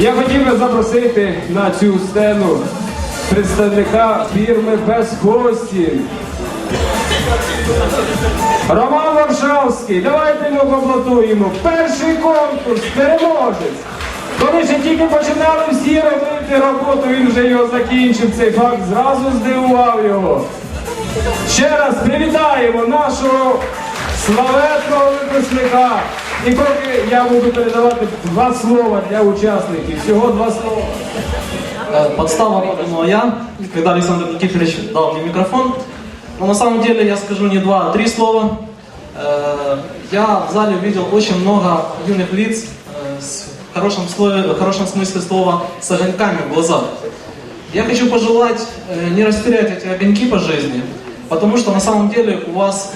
Я хотів би запросити на цю сцену представника фірми Безхостін. Роман Варшавський, давайте його поплатуємо. Перший конкурс, переможець. Коли ще тільки починали всі робити роботу, він вже його закінчив. Цей факт зразу здивував його. Ще раз привітаємо нашого славетного випускника. І поки я буду передавати два слова для учасників, всього два слова. Подстава подумала я, когда Александр Никифорович дал мне микрофон. Но на самом деле я скажу не два, а три слова. Э, Я в зале увидел очень много юных лиц э, с в хорошем, слове, в хорошем смысле слова с огоньками в глазах. Я хочу пожелать э, не растерять эти огоньки по жизни, потому что на самом деле у вас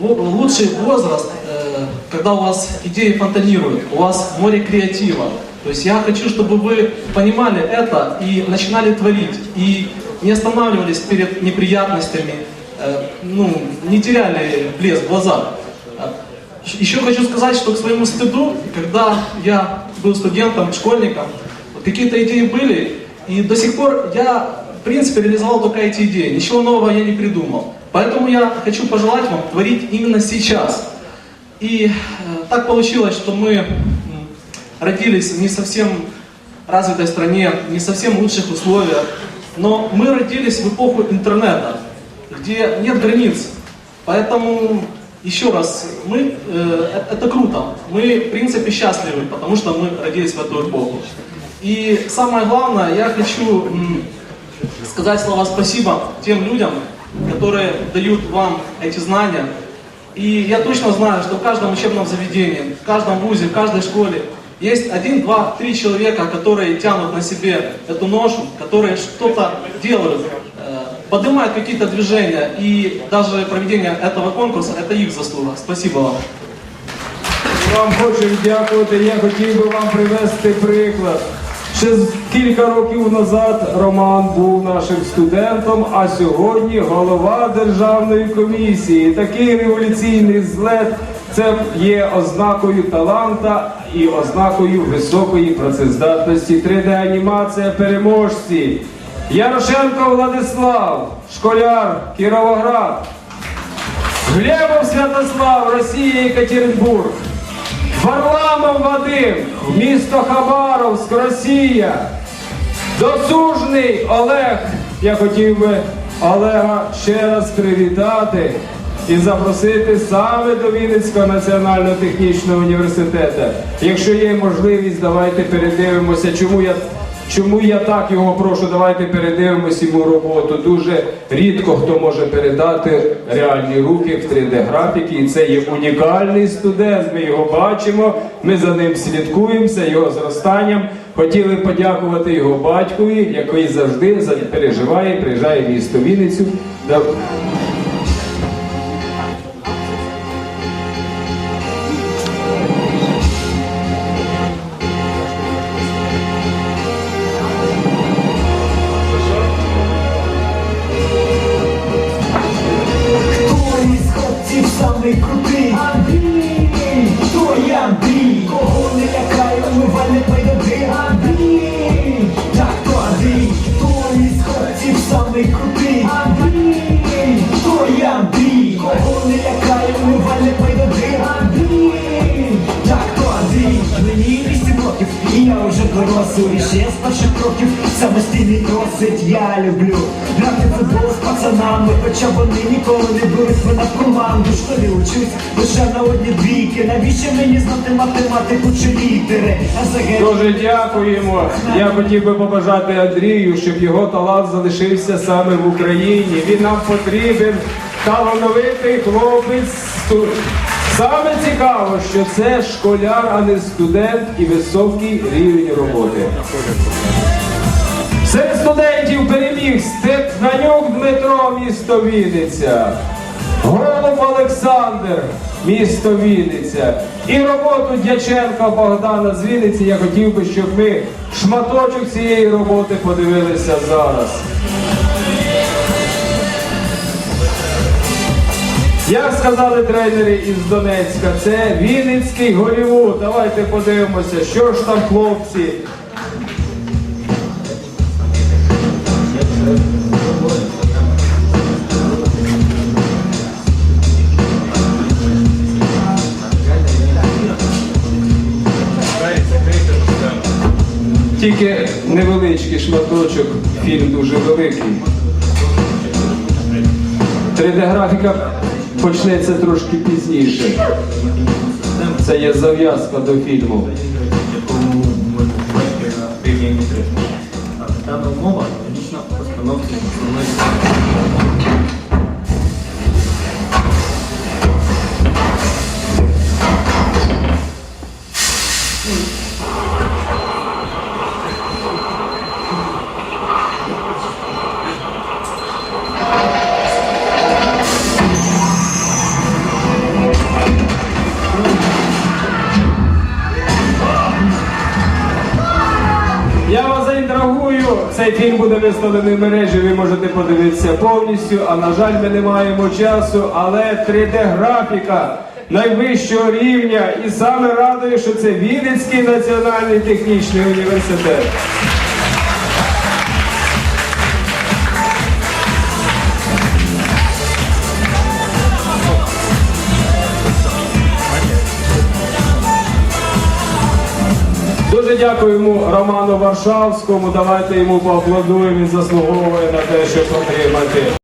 лучший возраст, э, когда у вас идеи фонтанируют, у вас море креатива. То есть я хочу, чтобы вы понимали это и начинали творить, и не останавливались перед неприятностями, э, ну, не теряли блеск в глазах. А, Еще хочу сказать, что к своему стыду, когда я был студентом, школьником, какие-то идеи были, и до сих пор я, в принципе, реализовал только эти идеи. Ничего нового я не придумал. Поэтому я хочу пожелать вам творить именно сейчас. И э, так получилось, что мы родились в не совсем развитой стране, не совсем лучших условиях, но мы родились в эпоху интернета, где нет границ. Поэтому еще раз, мы, э, э- это круто. Мы, в принципе, счастливы, потому что мы родились в эту эпоху. И самое главное, я хочу м, сказать слова спасибо тем людям, которые дают вам эти знания. И я точно знаю, что в каждом учебном заведении, в каждом вузе, в каждой школе есть один, два, три человека, которые тянут на себе эту ношу, которые что-то делают, э, поднимают какие-то движения. И даже проведение этого конкурса – это их заслуга. Спасибо вам. Вам хочу дякувати. Я хотів би вам привести приклад. Ще кілька років назад Роман був нашим студентом, а сьогодні голова державної комісії. Такий революційний злет це є ознакою таланта і ознакою високої працездатності. 3D-анімація переможці. Ярошенко Владислав, школяр Кіровоград. Глебов Святослав, Росія, Екатеринбург. Варламов Вадим, місто Хабаровськ, Росія. Досужний Олег. Я хотів би Олега ще раз привітати і запросити саме до Вінницького національно-технічного університету. Якщо є можливість, давайте передивимося, чому я. Чому я так його прошу, давайте передивимось йому роботу. Дуже рідко хто може передати реальні руки в 3D-графіки. І це є унікальний студент. Ми його бачимо, ми за ним слідкуємо, за його зростанням. Хотіли подякувати його батькові, який завжди за- переживає, приїжджає в місто Вінницю. Є Андрій? І вже дорослий, ще з перших років самостійний досить я люблю Грати футбол з пацанами, хоча вони ніколи не беруть мене в команду школі учусь лише на одні двійки Навіщо мені знати математику чи літери? А взагалі Дуже дякуємо. Я хотів би побажати Андрію, щоб його талант залишився саме в Україні. Він нам потрібен талановитий хлопець. Саме цікаво, що це школяр, а не студент і високий рівень роботи. Серед студентів переміг Степнанюк Дмитро, місто Вінниця. Голуб Олександр, місто Вінниця. І роботу Дяченка Богдана з Вінниці я хотів би, щоб ми шматочок цієї роботи подивилися зараз. Як сказали тренери із Донецька, це Вінницький Голівуд. Давайте подивимося, що ж там хлопці. Тільки невеличкий шматочок, фільм дуже великий. 3D-графіка почнеться трошки пізніше. Це є зав'язка до фільму. Дана умова логічно постановки основної Цей фільм буде виставлений в мережі, ви можете подивитися повністю. А на жаль, ми не маємо часу, але 3D-графіка найвищого рівня. І саме радує, що це Вінницький національний технічний університет. Дякуємо Роману Варшавському. Давайте йому поаплодуємо. Він заслуговує на те, щоб отримати.